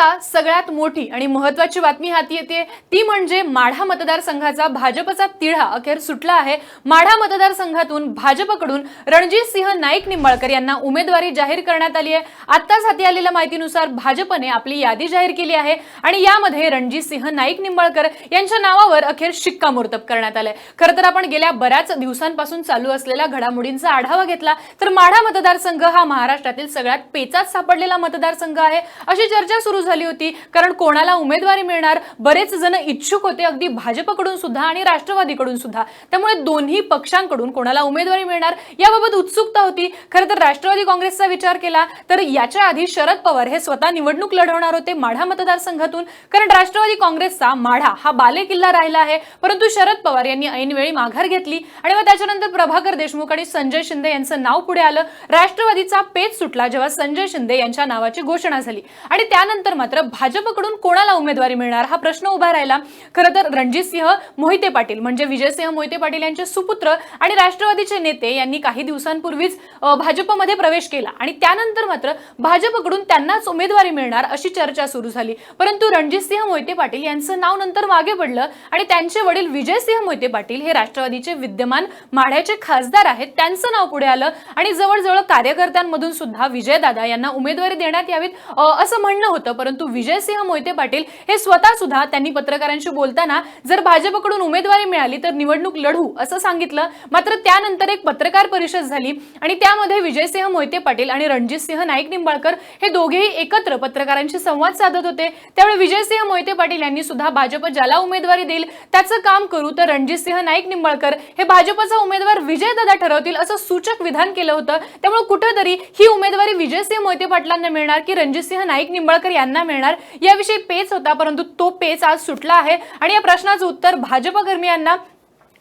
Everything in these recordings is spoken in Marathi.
आता सगळ्यात मोठी आणि महत्वाची बातमी हाती येते. ती म्हणजे माढा मतदारसंघाचा भाजपचा तिढा अखेर सुटला आहे. माढा मतदारसंघातून भाजपकडून रणजित सिंह नाईक निंबाळकर यांना उमेदवारी जाहीर करण्यात आली आहे. आत्ताच हाती आलेल्या माहितीनुसार भाजपने आपली यादी जाहीर केली आहे आणि यामध्ये रणजित सिंह नाईक निंबाळकर यांच्या नावावर अखेर शिक्कामोर्तब करण्यात आलंय. खरं तर आपण गेल्या बऱ्याच दिवसांपासून चालू असलेल्या घडामोडींचा आढावा घेतला तर माढा मतदारसंघ हा महाराष्ट्रातील सगळ्यात पेचात सापडलेला मतदारसंघ आहे. अशी चर्चा सुरू झाली होती. कारण कोणाला उमेदवारी मिळणार? बरेच जण इच्छुक होते. अगदी भाजपकडून सुद्धा आणि राष्ट्रवादीकडून सुद्धा. त्यामुळे दोन्ही पक्षांकडून कोणाला उमेदवारी मिळणार याबाबत उत्सुकता होती. खरं तर राष्ट्रवादी काँग्रेसचा विचार केला तर याच्या आधी शरद पवार हे स्वतः निवडणूक लढवणार होते माढा मतदारसंघातून. कारण राष्ट्रवादी काँग्रेसचा माढा हा बालेकिल्ला राहिला आहे. परंतु शरद पवार यांनी ऐनवेळी माघार घेतली आणि मग त्याच्यानंतर प्रभाकर देशमुख आणि संजय शिंदे यांचं नाव पुढे आलं. राष्ट्रवादीचा पेच सुटला जेव्हा संजय शिंदे यांच्या नावाची घोषणा झाली. आणि त्यानंतर मात्र भाजपकडून कोणाला उमेदवारी मिळणार? हा प्रश्न उभा राहिला. खरं तर रणजितसिंह मोहिते पाटील म्हणजे विजयसिंह मोहिते पाटील यांचे सुपुत्र आणि राष्ट्रवादीचे नेते यांनी काही दिवसांपूर्वीच भाजपमध्ये प्रवेश केला. आणि त्यानंतर मात्र भाजपकडून त्यांनाच उमेदवारी मिळणार अशी चर्चा सुरू झाली. परंतु रणजित सिंह मोहिते पाटील यांचं नाव नंतर मागे पडलं आणि त्यांचे वडील विजयसिंह मोहिते पाटील हे राष्ट्रवादीचे विद्यमान माढ्याचे खासदार आहेत त्यांचं नाव पुढे आलं. आणि जवळजवळ कार्यकर्त्यांमधून सुद्धा विजयदादा यांना उमेदवारी देण्यात यावीत असं म्हणणं होतं. परंतु परंतु विजयसिंह मोहिते पाटील हे स्वतः सुद्धा त्यांनी पत्रकारांशी बोलताना जर भाजपकडून उमेदवारी मिळाली तर निवडणूक लढू असं सांगितलं. मात्र त्यानंतर एक पत्रकार परिषद झाली आणि त्यामध्ये विजयसिंह मोहिते पाटील आणि रणजित सिंह नाईक निंबाळकर हे दोघेही एकत्र पत्रकारांशी संवाद साधत होते. त्यावेळी विजयसिंह मोहिते पाटील यांनी सुद्धा भाजप ज्याला उमेदवारी देईल त्याचं काम करू तर रणजित सिंह नाईक निंबाळकर हे भाजपचा उमेदवार विजयदादा ठरवतील असं सूचक विधान केलं होतं. त्यामुळे कुठंतरी ही उमेदवारी विजयसिंह मोहिते पाटलांना मिळणार की रणजितसिंह नाईक निंबाळकर यांना मिळणार. याविषयी पेच होता परंतु तो पेच आज सुटला आहे. आणि या प्रश्नाचं उत्तर भाजपकर्मियांना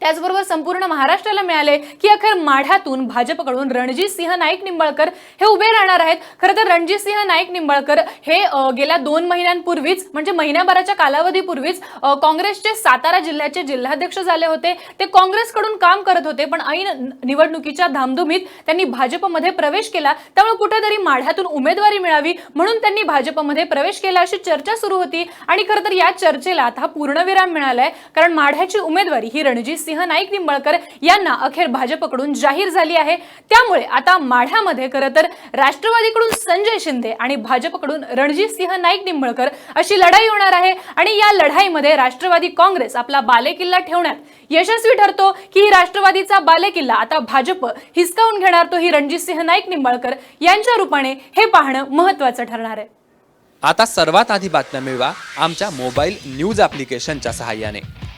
त्याचबरोबर संपूर्ण महाराष्ट्राला मिळाले की अखेर माढ्यातून भाजपकडून रणजित सिंह नाईक निंबाळकर हे उभे राहणार आहेत. खरं तर रणजित सिंह नाईक निंबाळकर हे गेल्या दोन महिन्यांपूर्वीच म्हणजे महिन्याभराच्या कालावधीपूर्वीच काँग्रेसचे सातारा जिल्ह्याचे जिल्हाध्यक्ष झाले होते. ते काँग्रेसकडून काम करत होते पण ऐन निवडणुकीच्या धामधुमीत त्यांनी भाजपमध्ये प्रवेश केला. त्यामुळे कुठेतरी माढ्यातून उमेदवारी मिळावी म्हणून त्यांनी भाजपमध्ये प्रवेश केला अशी चर्चा सुरू होती. आणि खरं तर या चर्चेला आता हा पूर्णविराम मिळालाय कारण माढ्याची उमेदवारी ही रणजित सिंह नाईक निंबाळकर यांना अखेर भाजपकडून जाहीर झाली आहे. त्यामुळे आता माढ्यामध्ये खरं तर राष्ट्रवादीकडून संजय शिंदे आणि भाजपकडून रणजित सिंह नाईक निंबळकर अशी लढाई होणार आहे. आणि या लढाईमध्ये राष्ट्रवादी काँग्रेस आपला बालेकिल्ला ठेवण्यात यशस्वी ठरतो की ही राष्ट्रवादीचा बालेकिल्ला आता भाजप हिसकावून घेणार तो ही रणजित सिंह नाईक निंबाळकर यांच्या रूपाने हे पाहणं महत्वाचं ठरणार आहे. आता सर्वात आधी बातम्या मिळवा आमच्या मोबाईल न्यूज ॲप्लिकेशनच्या सहाय्याने.